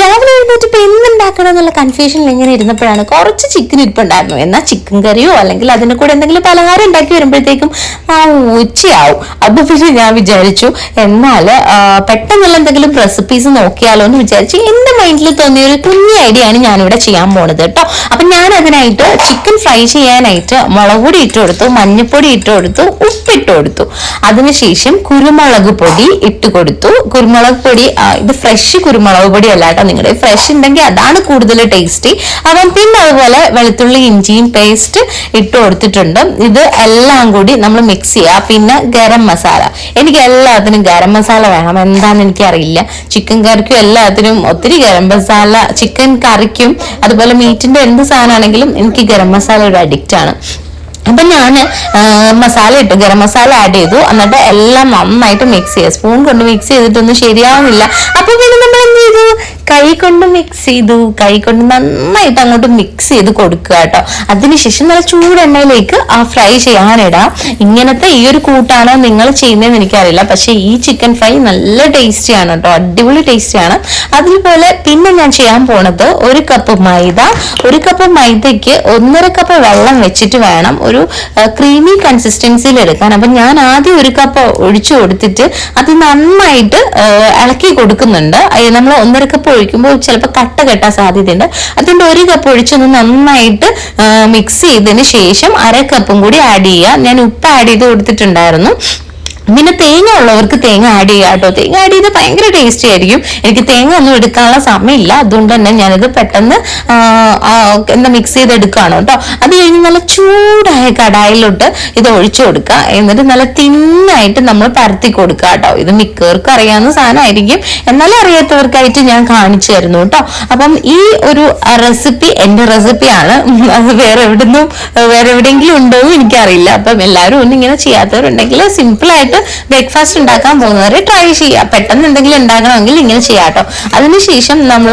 രാവിലെ എഴുന്നേറ്റ് എന്തുണ്ടാക്കണം എന്നുള്ള കൺഫ്യൂഷനിൽ ഇങ്ങനെ ഇരുന്നപ്പോഴാണ് കുറച്ച് ചിക്കൻ ഇരിപ്പുണ്ടായിരുന്നു എന്നാൽ ചിക്കൻ കറിയോ അല്ലെങ്കിൽ അതിന്റെ കൂടെ എന്തെങ്കിലും പലഹാരം ഉണ്ടാക്കി വരുമ്പോഴത്തേക്കും ആ ഉച്ചയാവും. അപ്പോൾ പിന്നെ ഞാൻ വിചാരിച്ചു എന്നാൽ പെട്ടെന്നുള്ള എന്തെങ്കിലും റെസിപ്പീസ് നോക്കിയാലോ എന്ന് വിചാരിച്ചു. എന്റെ മൈൻഡിൽ തോന്നിയ ഒരു കുഞ്ഞു ഐഡിയ ആണ് ഞാനിവിടെ ചെയ്യാൻ പോണത് കേട്ടോ. അപ്പൊ ഞാൻ അതിനായിട്ട് ചിക്കൻ ഫ്രൈ ചെയ്യാനായിട്ട് മുളക് പൊടി ഇട്ട് കൊടുത്തു മഞ്ഞൾപ്പൊടി ഇട്ട് കൊടുത്തു ഉപ്പിട്ട് കൊടുത്തു അതിനുശേഷം കുരുമുളക് പൊടി ഇട്ട് കൊടുത്തു കുരുമുളക് പൊടി ഇത് ഫ്രഷ് കുരുമുളക് പൊടി അല്ല കേട്ടോ നിങ്ങളുടെ. ഫ്രഷ് ഉണ്ടെങ്കിൽ അതാണ് കൂടുതൽ ടേസ്റ്റി അപ്പം പിന്നെ അതുപോലെ വെളുത്തുള്ളി ഇഞ്ചിയും പേസ്റ്റ് ഇട്ട് കൊടുത്തിട്ടുണ്ട്. ഇത് എല്ലാം കൂടി നമ്മൾ മിക്സ് ചെയ്യുക. പിന്നെ ഗരം മസാല. എനിക്ക് എല്ലാത്തിനും ഗരം മസാല വേണം. എന്താണെന്ന് എനിക്കറിയില്ല. ചിക്കൻ കറിക്കും എല്ലാത്തിനും ഒത്തിരി ഗരം മസാല ചിക്കൻ കറിക്കും അതുപോലെ മീറ്റിന്റെ എന്ത് സാധനമാണെങ്കിലും എനിക്ക് ഗരം മസാല ഒരു അഡിക്റ്റ് ആണ്. അപ്പൊ ഞാൻ മസാല ഇട്ടു ഗരം മസാല ആഡ് ചെയ്തു. എന്നിട്ട് എല്ലാം നന്നായിട്ട് മിക്സ് ചെയ്യുക സ്പൂൺ കൊണ്ട് മിക്സ് ചെയ്തിട്ടൊന്നും ശരിയാവുന്നില്ല. അപ്പൊ പിന്നെ നമ്മൾ എന്ത് ചെയ്തു? കൈ കൊണ്ട് മിക്സ് ചെയ്തു. കൈ കൊണ്ട് നന്നായിട്ട് അങ്ങോട്ട് മിക്സ് ചെയ്ത് കൊടുക്കുക കേട്ടോ. അതിനുശേഷം നല്ല ചൂടെണ്ണയിലേക്ക് ആ ഫ്രൈ ചെയ്യാനിടാം. ഇങ്ങനത്തെ ഈ ഒരു കൂട്ടാണ് നിങ്ങൾ ചെയ്യുന്നതെന്ന് എനിക്കറിയില്ല. പക്ഷേ ഈ ചിക്കൻ ഫ്രൈ നല്ല ടേസ്റ്റിയാണ് കേട്ടോ. അടിപൊളി ടേസ്റ്റിയാണ് അതുപോലെ പിന്നെ ഞാൻ ചെയ്യാൻ പോണത് ഒരു കപ്പ് മൈദ. ഒരു കപ്പ് മൈദയ്ക്ക് ഒന്നര കപ്പ് വെള്ളം വെച്ചിട്ട് വേണം ഒരു ക്രീമി കൺസിസ്റ്റൻസിയിൽ എടുക്കാൻ. അപ്പം ഞാൻ ആദ്യം ഒരു കപ്പ് ഒഴിച്ചു കൊടുത്തിട്ട് അത് നന്നായിട്ട് ഇളക്കി കൊടുക്കുന്നുണ്ട്. നമ്മൾ ഒന്നര കപ്പ് ഒഴിക്കുമ്പോൾ ചിലപ്പോൾ കട്ട കെട്ടാൻ സാധ്യതയുണ്ട്. അതുകൊണ്ട് ഒരു കപ്പ് ഒഴിച്ചൊന്ന് നന്നായിട്ട് മിക്സ് ചെയ്തതിന് ശേഷം അര കപ്പും കൂടി ആഡ് ചെയ്യുക. ഞാൻ ഉപ്പ് ആഡ് ചെയ്ത് കൊടുത്തിട്ടുണ്ടായിരുന്നു. പിന്നെ തേങ്ങ ഉള്ളവർക്ക് തേങ്ങ ആഡ് ചെയ്യുക കേട്ടോ. തേങ്ങ ആഡ് ചെയ്ത് ഭയങ്കര ടേസ്റ്റി ആയിരിക്കും. എനിക്ക് തേങ്ങ ഒന്നും എടുക്കാനുള്ള സമയമില്ല. അതുകൊണ്ട് തന്നെ ഞാനിത് പെട്ടെന്ന് എന്താ മിക്സ് ചെയ്ത് എടുക്കുകയാണ് കേട്ടോ. അത് കഴിഞ്ഞ് നല്ല ചൂടായ കടായിലോട്ട് ഇത് ഒഴിച്ചു കൊടുക്കുക. എന്നിട്ട് നല്ല തിന്നായിട്ട് നമ്മൾ പരത്തി കൊടുക്കുക കേട്ടോ. ഇത് മിക്കവർക്കും അറിയാവുന്ന സാധനമായിരിക്കും. എന്നാലും അറിയാത്തവർക്കായിട്ട് ഞാൻ കാണിച്ചു തരുന്നു കേട്ടോ. അപ്പം ഈ ഒരു റെസിപ്പി എന്റെ റെസിപ്പിയാണ് അത് വേറെ എവിടെ നിന്നും വേറെ എവിടെയെങ്കിലും ഉണ്ടോ എന്ന് എനിക്കറിയില്ല. അപ്പം എല്ലാവരും ഒന്നും ഇങ്ങനെ ചെയ്യാത്തവരുണ്ടെങ്കിൽ സിമ്പിൾ ആയിട്ട് ബ്രേക്ക്ഫാസ്റ്റ് ഉണ്ടാക്കാൻ പോകുന്നവർ ട്രൈ ചെയ്യുക പെട്ടെന്ന് എന്തെങ്കിലും ഉണ്ടാകണമെങ്കിൽ ഇങ്ങനെ ചെയ്യാം കേട്ടോ. അതിനുശേഷം നമ്മൾ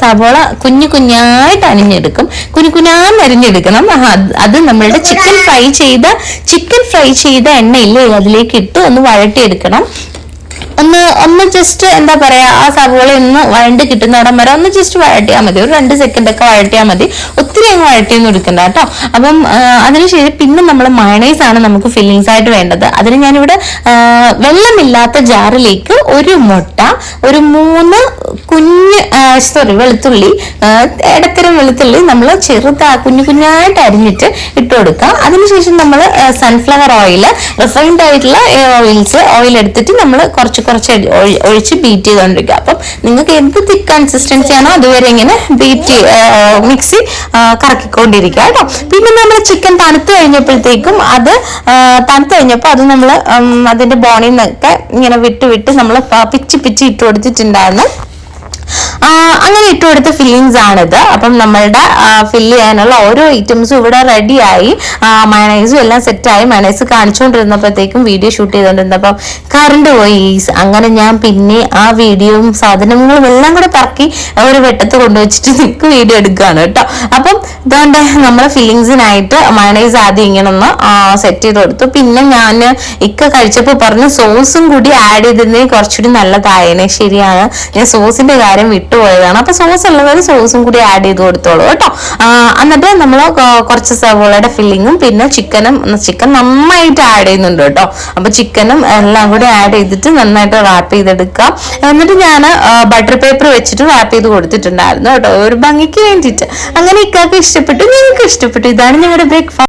സവോള കുഞ്ഞു കുഞ്ഞായിട്ട് അരിഞ്ഞെടുക്കും. കുഞ്ഞു കുഞ്ഞാന്ന് അരിഞ്ഞെടുക്കണം. അത് നമ്മളുടെ ചിക്കൻ ഫ്രൈ ചെയ്ത ചിക്കൻ ഫ്രൈ ചെയ്ത എണ്ണയില്ലേ അതിലേക്ക് ഇട്ട് ഒന്ന് വഴട്ടിയെടുക്കണം ഒന്ന് ഒന്ന് ജസ്റ്റ് എന്താ പറയാ ആ സവോള ഒന്ന് വഴണ്ട് കിട്ടുന്നവിടം വരെ ഒന്ന് ജസ്റ്റ് വഴട്ടിയാൽ മതി. ഒരു രണ്ട് സെക്കൻഡ് ഒക്കെ വഴട്ടിയാൽ മതി. ഒത്തിരി അങ്ങ് വഴട്ടിയൊന്നും എടുക്കണ്ട കേട്ടോ. അപ്പം അതിനുശേഷം പിന്നെ നമ്മൾ മയണൈസ് ആണ് നമുക്ക് ഫില്ലിങ്സ് ആയിട്ട് വേണ്ടത്. അതിന് ഞാനിവിടെ വെള്ളമില്ലാത്ത ജാറിലേക്ക് ഒരു മുട്ട ഒരു മൂന്ന് കുഞ്ഞ് സോറി വെളുത്തുള്ളി. ഇടത്തരം വെളുത്തുള്ളി നമ്മൾ ചെറുതാ കുഞ്ഞു കുഞ്ഞായിട്ട് അരിഞ്ഞിട്ട് ഇട്ട് കൊടുക്കാം അതിനുശേഷം നമ്മൾ സൺഫ്ലവർ ഓയിൽ റിഫൈൻഡ് ആയിട്ടുള്ള ഓയിൽസ് ഓയിൽ എടുത്തിട്ട് നമ്മൾ കുറച്ച് കുറച്ച് ഒഴിച്ച് ബീറ്റ് ചെയ്തുകൊണ്ടിരിക്കുക അപ്പം നിങ്ങൾക്ക് എന്ത് തിക്ക് കൺസിസ്റ്റൻസി ആണോ അതുവരെ ഇങ്ങനെ ബീറ്റ് മിക്സി കറക്കിക്കൊണ്ടിരിക്കുക കേട്ടോ. പിന്നെ നമ്മൾ ചിക്കൻ തണുത്ത് കഴിഞ്ഞപ്പോഴത്തേക്കും അത് തണുത്ത് കഴിഞ്ഞപ്പോൾ അത് നമ്മൾ അതിന്റെ ബോണിൽ നിന്നൊക്കെ ഇങ്ങനെ വിട്ട് വിട്ട് നമ്മൾ പിച്ച് പിച്ച് ഇട്ട് കൊടുത്തിട്ടുണ്ടായിരുന്നു അങ്ങനെ ഇട്ട് കൊടുത്ത ഫില്ലിങ്സ് ആണിത്. അപ്പം നമ്മളുടെ ഫില്ല് ചെയ്യാനുള്ള ഓരോ ഐറ്റംസും ഇവിടെ റെഡിയായി മയണൈസും എല്ലാം സെറ്റായി മയണൈസ് കാണിച്ചുകൊണ്ടിരുന്നപ്പോഴത്തേക്കും വീഡിയോ ഷൂട്ട് ചെയ്തുകൊണ്ടിരുന്നപ്പം കറണ്ട് പോയി. അങ്ങനെ ഞാൻ പിന്നെ ആ വീഡിയോയും സാധനങ്ങളും എല്ലാം കൂടെ പറക്കി ഒരു വെട്ടത്ത് കൊണ്ടുവച്ചിട്ട് നിങ്ങൾക്ക് വീഡിയോ എടുക്കുകയാണ് കേട്ടോ. അപ്പം ഇതുകൊണ്ട് നമ്മളെ ഫില്ലിങ്സിനായിട്ട് മയണൈസ് ആദ്യം ഇങ്ങനെ ഒന്ന് സെറ്റ് ചെയ്ത് കൊടുത്തു. പിന്നെ ഞാൻ ഇക്ക കഴിച്ചപ്പോൾ പറഞ്ഞു സോസും കൂടി ആഡ് ചെയ്തിരുന്നെങ്കിൽ കുറച്ചുകൂടി നല്ലതായേനെ. ശരിയാണ്. ഞാൻ സോസിന്റെ കാര്യം വിട്ടുപോയതാണ് അപ്പൊ സോസ് ഉള്ളവർ സോസും കൂടി ആഡ് ചെയ്ത് കൊടുത്തോളൂ കേട്ടോ. എന്നിട്ട് നമ്മൾ കുറച്ച് സവോളയുടെ ഫില്ലിങ്ങും പിന്നെ ചിക്കനും ചിക്കൻ നന്നായിട്ട് ആഡ് ചെയ്യുന്നുണ്ട് കേട്ടോ. അപ്പൊ ചിക്കനും എല്ലാം കൂടി ആഡ് ചെയ്തിട്ട് നന്നായിട്ട് റാപ്പ് ചെയ്തെടുക്കാം. എന്നിട്ട് ഞാൻ ബട്ടർ പേപ്പർ വെച്ചിട്ട് റാപ്പ് ചെയ്ത് കൊടുത്തിട്ടുണ്ടായിരുന്നു കേട്ടോ. ഒരു ഭംഗിക്ക് വേണ്ടിയിട്ട്. അങ്ങനെ ഇക്കാക്ക് ഇഷ്ടപ്പെട്ടു നിങ്ങൾക്ക് ഇഷ്ടപ്പെട്ടു. ഇതാണ് ഞങ്ങളുടെ ബ്രേക്ക്ഫാസ്റ്റ്